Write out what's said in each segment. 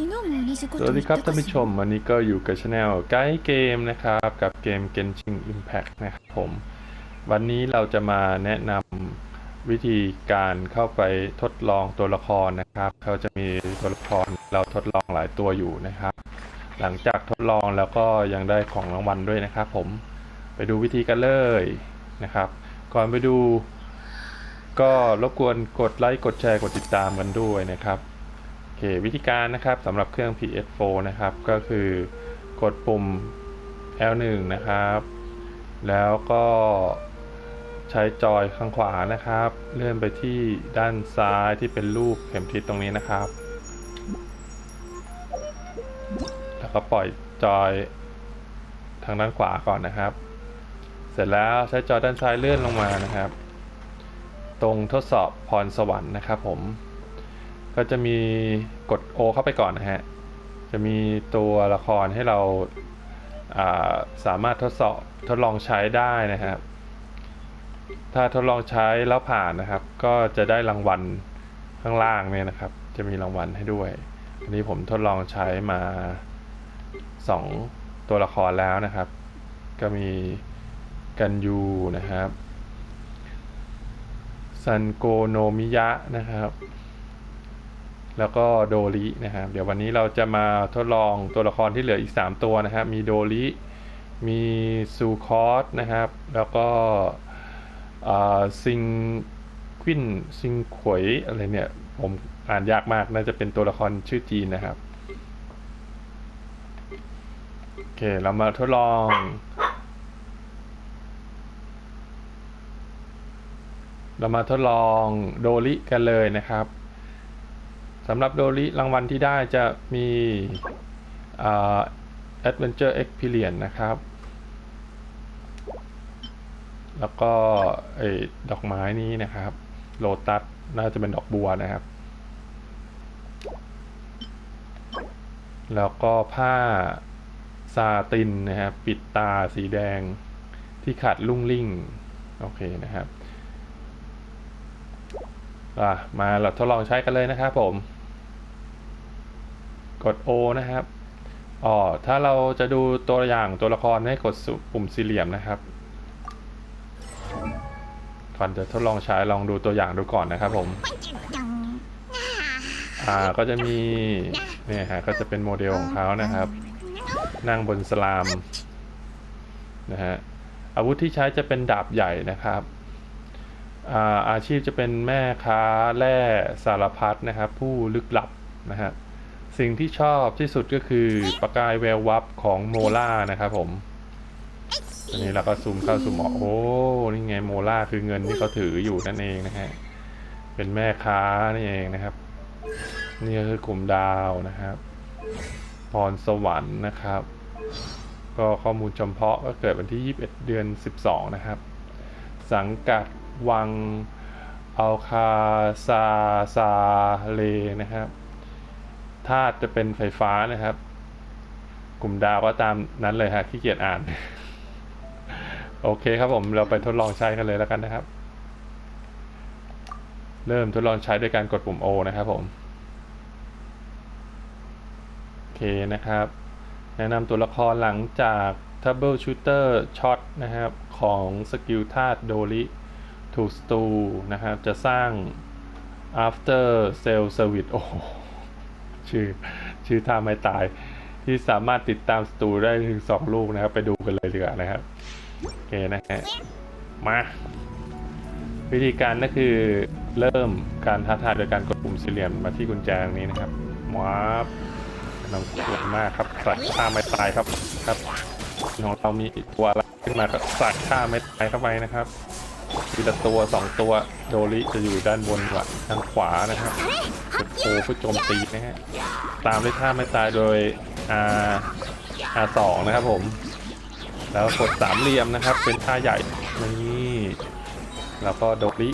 สวัสดีครับท่านผู้ชมวันนี้ก็อยู่กับช anel ไกด์เกมนะครับ กับเกม Genshin Impact นะครับผม วันนี้เราจะมาแนะนำวิธีการเข้าไปทดลองตัวละครนะครับ เขาจะมีตัวละครเราทดลองหลายตัวอยู่นะครับ หลังจากทดลองแล้วก็ยังได้ของรางวัลด้วยนะครับ ผมไปดูวิธีกันเลยนะครับ ก่อนไปดู ก็รบกวนกดไลค์กดแชร์กดติดตามกันด้วยนะครับ เควิธีการนะครับสำหรับเครื่อง PS4 นะครับก็คือกดปุ่ม L1 นะครับ แล้วก็ใช้จอยข้างขวานะครับ เลื่อนไปที่ด้านซ้ายที่เป็นรูปเข็มทิศตรงนี้นะครับ แล้วก็ปล่อยจอยทางด้านขวาก่อนนะครับ เสร็จแล้วใช้จอยด้านซ้ายเลื่อนลงมานะครับ ตรงทดสอบพรสวรรค์นะครับผม ก็จะมีกด O เข้าไปก่อนนะฮะ จะมีตัวละครให้เราาสามารถทดสอบทดลองใช้ได้นะครับ ถ้าทดลองใช้แล้วผ่านนะครับ ก็จะได้รางวัลข้างล่างเนี่ยนะครับ จะมีรางวัลให้ด้วย อันนี้ผมทดลองใช้มา 2 ตัวละครแล้วนะครับ ก็มีกันยูนะครับซันโกโนมิยะนะครับ แล้วก็โดรินะครับ เดี๋ยววันนี้เราจะมาทดลองตัวละครที่เหลืออีก 3 ตัวนะครับ มีโดริ มีซูคอสนะครับ แล้วก็ซิงควินซิงขวยอะไรเนี่ย ผมอ่านยากมาก น่าจะเป็นตัวละครชื่อจีนนะครับ โอเค เรามาทดลองเรามาทดลองโดริกันเลยนะครับ สำหรับโดริรางวัลที่ได้จะมีอ่า Adventure Experience นะครับ แล้วก็ไอ้ดอกไม้นี้นะครับโลตัสน่าจะเป็นดอกบัวนะครับ แล้วก็ผ้าซาตินนะครับปิดตาสีแดงที่ขาดลุ่งลิ่ง โอเคนะครับ อะ มาเราทดลองใช้กันเลยนะครับผม กด O นะครับอ๋อถ้าเราจะดูตัวอย่างตัวละครให้กดปุ่มสี่เหลี่ยมนะครับก่อนจะทดลองใช้ลองดูตัวอย่างดูก่อนนะครับผมอ่าก็จะมีเนี่ยฮะก็จะเป็นโมเดลของเขานะครับ นั่งบนสลามนะฮะอาวุธที่ใช้จะเป็นดาบใหญ่นะครับอ่าอาชีพจะเป็นแม่ค้าแร่สารพัดนะครับ ผู้ลึกลับนะฮะ สิ่งที่ชอบที่สุดก็คือประกายแวววับของโมล่านะครับผมอันนี้เราก็ซูมเข้าซูมออกโอ้นี่ไงโมล่าคือเงินที่เขาถืออยู่นั่นเองนะฮะเป็นแม่ค้านี่เองนะครับ นี่ก็คือกลุ่มดาวนะครับ พรสวรรค์นะครับ ก็ข้อมูลเฉพาะก็เกิดวันที่ 21 เดือน 12 นะครับ สังกัดวังอัลคาซาซาเลนะครับ ธาตุจะเป็นไฟฟ้านะครับ กลุ่มดาวก็ตามนั้นเลยฮะขี้เกียจอ่าน โอเคครับผมเราไปทดลองใช้กันเลยแล้วกันนะครับ เริ่มทดลองใช้ด้วยการกดปุ่ม O นะครับผมโอเคนะครับ แนะนำตัวละครหลังจาก Trouble Shooter Shot นะครับ ของสกิลธาตุโดริถูกสตูนะครับ จะสร้าง After Cell Service โอ้ ชื่อ ชื่อท่าไม่ตาย ที่สามารถติดตามสตูได้ถึงสองลูกนะครับ ไปดูกันเลยดีกว่านะครับโอเคนะฮะมาวิธีการก็คือเริ่มการท้าทายโดยการกดปุ่มสี่เหลี่ยมมาที่กุญแจตรงนี้นะครับว้าบน้องขวดมากครับใส่ท่าไม่ตายครับครับของเรามีตัวอะไรขึ้นมาก็ใส่ท่าไม่ตายเข้าไปนะครับทีละตัวสองตัวโดริจะอยู่ด้านบนกว่าทางขวานะครับกด โผเพื่อโจมตีนะฮะ ตามด้วยท่าไม่ตายโดย R R สองนะครับผม แล้วกดสามเหลี่ยมนะครับ เป็นท่าใหญ่ นี่ แล้วก็โดริ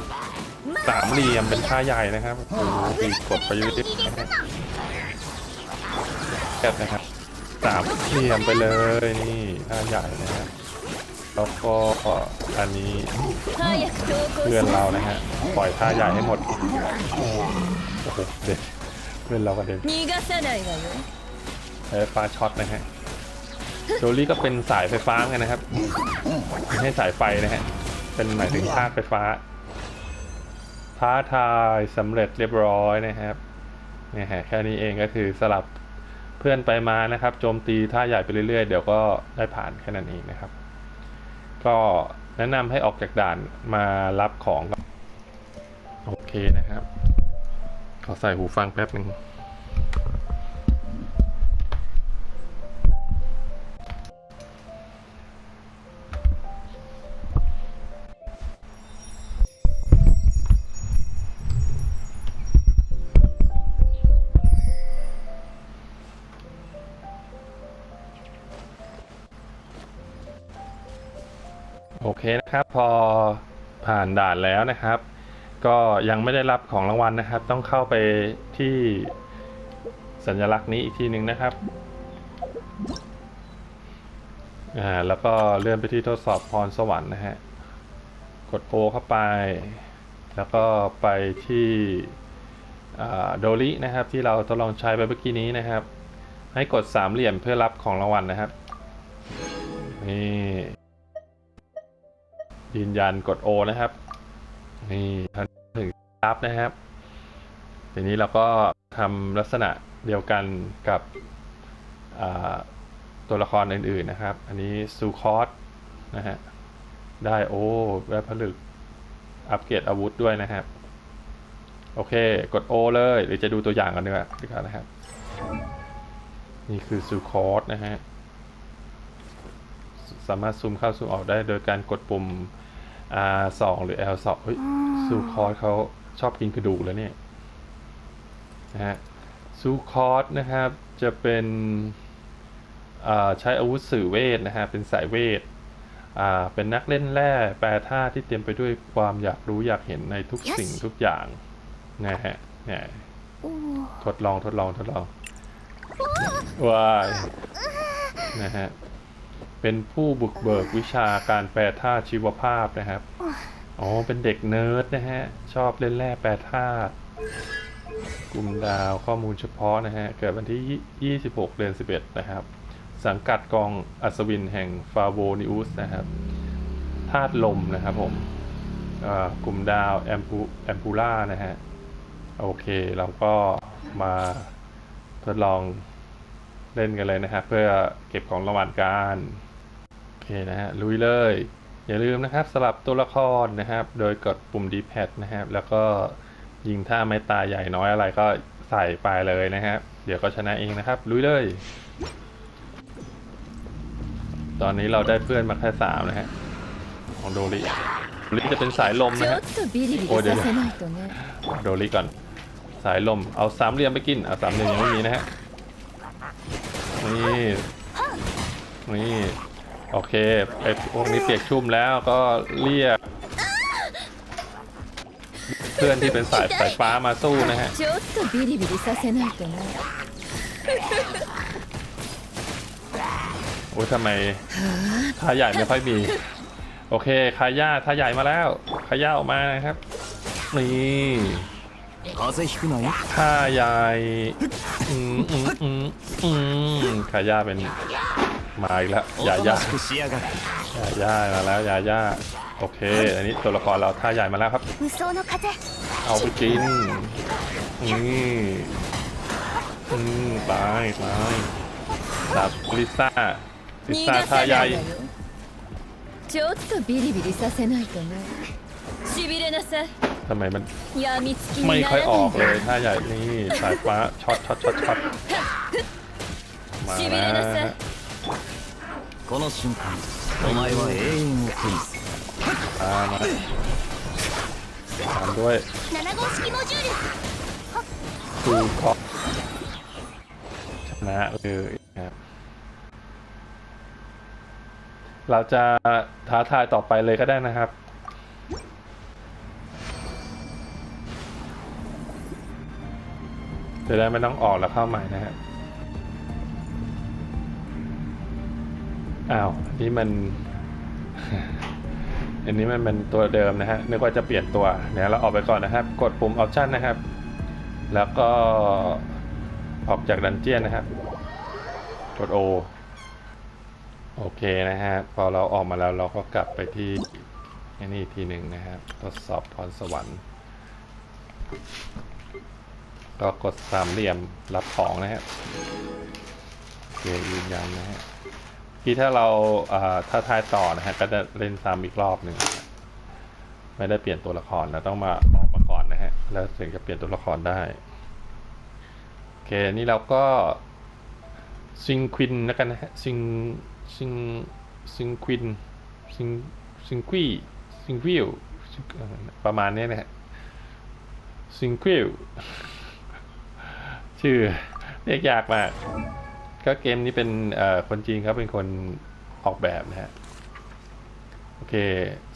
สามเหลี่ยมเป็นท่าใหญ่นะครับโอ้โหปีกดไปเยอะๆนะฮะแกะนะครับสามเหลี่ยมไปเลยนี่ท่าใหญ่นะครับ แล้วก็อันนี้เพื่อนเรานะฮะปล่อยท่าใหญ่ให้หมดโอ้โหเด็ดเพื่อนเราก็เด็กปลาช็อตนะฮะโจลี่ก็เป็นสายไฟฟ้ากันนะครับไม่ใช่สายไฟนะฮะเป็นหมายถึงธาตุไฟฟ้าท้าทายสำเร็จเรียบร้อยนะครับนี่ฮะแค่นี้เองก็คือสลับเพื่อนไปมานะครับโจมตีท่าใหญ่ไปเรื่อยๆ เดี๋ยวก็ได้ผ่านแค่นั้นเองนะครับ ก็แนะนำให้ออกจากด่านมารับของ โอเคนะครับ ขอใส่หูฟังแป๊บหนึ่ง เคนะครับ พอผ่านด่านแล้วนะครับ ก็ยังไม่ได้รับของรางวัลนะครับ ต้องเข้าไปที่สัญลักษณ์นี้อีกทีหนึ่งนะครับอ่าแล้วก็เลื่อนไปที่ทดสอบพรสวรรค์นะฮะกด O เข้าไป แล้วก็ไปที่โดลินะครับ ที่เราทดลองใช้ไปเมื่อกี้นี้นะครับ ให้กดสามเหลี่ยมเพื่อรับของรางวัลนะครับนี่ ยืนยันกด O นะครับ นี่ถึงรับนะครับ ทีนี้เราก็ทำลักษณะเดียวกันกับตัวละครอื่นๆนะครับ อันนี้ซูคอสนะฮะ ได้โอ้ได้ผลึก อัปเกรดอาวุธด้วยนะครับ โอเค กด O เลย หรือจะดูตัวอย่างกันดีกว่าดีกว่านะครับ นี่คือซูคอสนะฮะ สามารถซูมเข้าซูมออกได้โดยการกดปุ่ม R2 หรือ L2 เฮ้ยซูคอร์สเขาชอบกินกระดูกแล้วเนี่ยนะฮะซูคอร์สนะครับจะเป็นอ่าใช้อาวุธสื่อเวทนะฮะเป็นสายเวทอ่าเป็นนักเล่นแร่แปรธาตุที่เต็มไปด้วยความอยากรู้อยากเห็นในทุกสิ่งทุกอย่างนะฮะเนี่ยทดลองทดลองทดลองว้ายนะฮะ เป็นผู้บุกเบิกวิชาการแปรธาตุชีวภาพนะครับ อ๋อ เป็นเด็กเนิร์ดนะฮะ ชอบเล่นแร่แปรธาตุ กลุ่มดาวข้อมูลเฉพาะนะฮะ เกิดวันที่ 26 เดือน 11 นะครับ สังกัดกองอัศวินแห่งฟาโวนิอุสนะครับ ธาตุลมนะครับผมอ่ากลุ่มดาวแอมพูแอมพูล่านะฮะ โอเค เราก็มาทดลองเล่นกันเลยนะครับ เพื่อเก็บของรางวัลกันโอ เคนะฮะลุยเลย อย่าลืมนะครับสลับตัวละครนะครับ โดยกดปุ่ม D-pad นะครับ แล้วก็ยิงถ้าไม่ตายใหญ่น้อยอะไรก็ใส่ไปเลยนะครับ เดี๋ยวก็ชนะเองนะครับ ลุยเลย ตอนนี้เราได้เพื่อนมาแค่สามนะฮะของโดริโดริจะเป็นสายลมนะฮะโอ้เดี๋ยวโดริก่อน สายลมเอาสามเหลี่ยมไปกินเอาสามเหลี่ยมยังไม่มีนะฮะนี่นี่ โอเคไอพวกนี้เปียกชุ่มแล้วก็เรียก เพื่อนที่เป็นสายสายฟ้ามาสู้นะฮะ โอ้ยทำไมทาใหญ่ไม่ค่อยมี โอเคขาย่าทาใหญ่มาแล้วขาย่าออกมานะครับ นี่ทาใหญ่อืาย่าเป็น มาอีกแล้ว お ยา と ย่า なしくしやがれ ยาย่ามาแล้วยาย่าโอเค อันนี้ตัวละครเราท่าใหญ่มาแล้วครับ 無双の風 เอาไปกินนี่อืมตายตายสับลิซ่าลิ 逃 ซ่า が ท่า さ ใหญ่ ないわよちょっとビリビリさせないとねしびれなさい ทำไมมัน やみつきに ไม่ な ค่อย ら ออกเล ないい ท่าใหญ่นี่สายฟ้าช็อตช็อตช็อตช็อตมา しび แล้ れ ว なさい この瞬間お前は永遠を手にする ตามมาตามด้วย 7号式モジュール คูคอชนะเลยครับเราจะท้าทายต่อไปเลยก็ได้นะครับ จะได้ไม่ต้องออกแล้วเข้าใหม่นะครับ อ้าวอันนี้มัน อันนี้มันเป็นตัวเดิมนะฮะนึกว่าจะเปลี่ยนตัวเดี๋ยวเราออกไปก่อนนะครับ กดปุ่ม option นะครับ แล้วก็ออกจากดันเจียนนะครับ กด O โอเคนะฮะ พอเราออกมาแล้วเราก็กลับไปที่อ้นี่อีกทีหนึ่งนะครับทดสอบพรสวรรค์ ก็กดสามเหลี่ยมรับของนะฮะโอเคยืนยันนะฮะ ที่ถ้าเราถ้าทายต่อนะฮะก็จะเล่นซ้ำอีกรอบหนึ่งไม่ได้เปลี่ยนตัวละครนะต้องมาออกมาก่อนนะฮะแล้วถึงจะเปลี่ยนตัวละครได้โอเคนี่เราก็ซิงควินแล้วกันนะฮะซิงซิงซิงควินซิงซิงควีซิงควิลประมาณนี้นะฮะซิงควิลชื่อเรียกยากมาก ก็เกมนี้เป็นคนจีนเขาเป็นคนออกแบบนะฮะ โอเค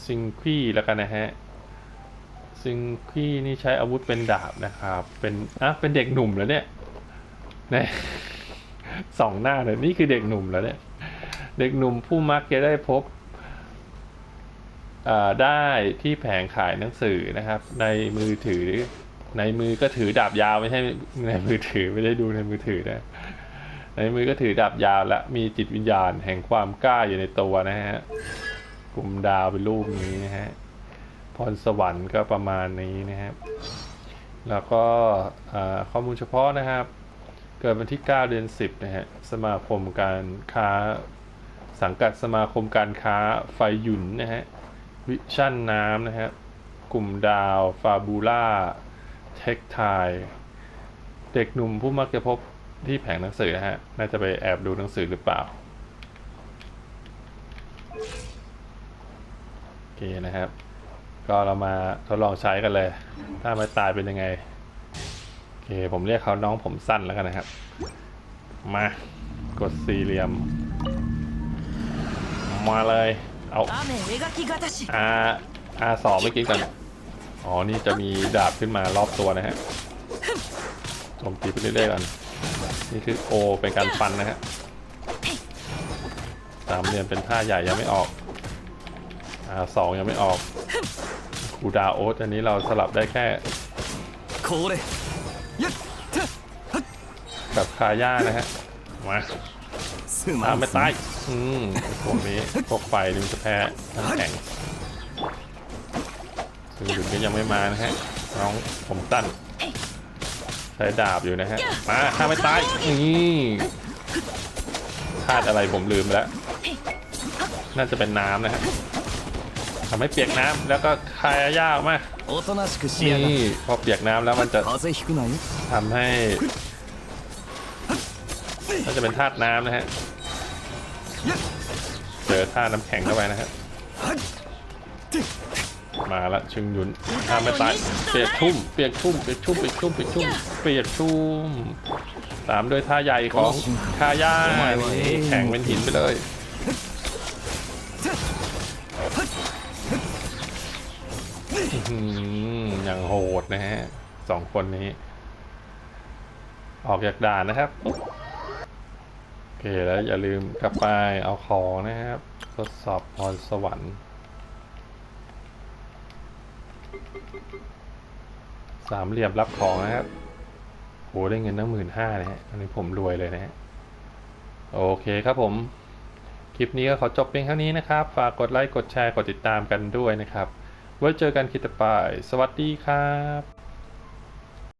ซิงคีแล้วกันนะฮะ ซิงคีนี่ใช้อาวุธเป็นดาบนะครับ เป็นอะเป็นเด็กหนุ่มแล้วเนี่ยนี่ยสองหน้าเลยนี่คือเด็กหนุ่มแล้วเนี่ย เด็กหนุ่มผู้มักจะได้พบอ่าได้ที่แผงขายหนังสือนะครับ ในมือถือในมือก็ถือดาบยาวไม่ใช่ในมือถือไม่ได้ดูในมือถือนะ ในมือก็ถือดาบยาวและมีจิตวิญญาณแห่งความกล้าอยู่ในตัวนะฮะ กลุ่มดาวเป็นรูปนี้นะฮะ พรสวรรค์ก็ประมาณนี้นะครับ แล้วก็ข้อมูลเฉพาะนะครับ เกิดวันที่ 9 เดือน 10 นะฮะ สมาคมการค้าสังกัดสมาคมการค้าไฟหยุนนะฮะ วิชั่นน้ำนะฮะ กลุ่มดาว ฟาบูล่า เทคไทเด็กหนุ่มผู้มักจะพบ ที่แผงหนังสือนะฮะ น่าจะไปแอบดูหนังสือหรือเปล่า โอเคนะครับ ก็เรามาทดลองใช้กันเลย ถ้าไม่ตายเป็นยังไง โอเค ผมเรียกเขาน้องผมสั้นแล้วกันนะครับ มา กดสี่เหลี่ยม มาเลย เอาอาอาสอบเมื่อกี้กัน อ๋อ นี่จะมีดาบขึ้นมารอบตัวนะฮะโจมตีไปเรื่อยๆกัอน นี่คือโอเป็นการฟันนะฮะสามเหลี่ยมเป็นท่าใหญ่ยังไม่ออกอ่าสองยังไม่ออกคูดาโอ๊ตอันนี้เราสลับได้แค่กับคาย่านะฮะมาถ้าไม่ตายอืมพวกนี้พวกไฟนี่มัจะแพ้แข็งซึ่งหยุดก็ยังไม่มานะฮะน้องผมตั้น ช้ดาบอยู่นะฮะ มาฆ่าไม่ตาย นี่ธาตุอะไรผมลืมแล้ว น่าจะเป็นน้ำนะฮะทำให้เปียกน้ำแล้วก็คายยากมากนี่พอเปียกน้ำแล้วมันจะทำให้มันจะเป็นธาตุน้ำนะฮะเจอธาตุน้ำแข็งเข้าไปนะฮะ มาละชึงหยุนทำไม่ตายเปียกชุ่มเปียกชุ่มเปียกชุ่มเปียกชุ่มเปียกชุ่มเปียกชุ่มตามด้วยท่าใหญ่ของคาย่านี่แข็งเป็นหินไปเลยอื้อหืออย่างโหดนะฮะสองคนนี้ ออกจากด่านนะครับ โอเคแล้วอย่าลืมกลับไปเอาของนะครับ ทดสอบพรสวรรค์ สามเหลี่ยมรับของนะครับโหได้เงินตั้งหมื่นห้านะฮะอันนี้ผมรวยเลยนะฮะโอเคครับผม คลิปนี้ก็ขอจบเพียงเท่านี้นะครับ ฝากกดไลค์ กดแชร์ กดติดตามกันด้วยนะครับ ไว้เจอกันคลิปต่อไป สวัสดีครับ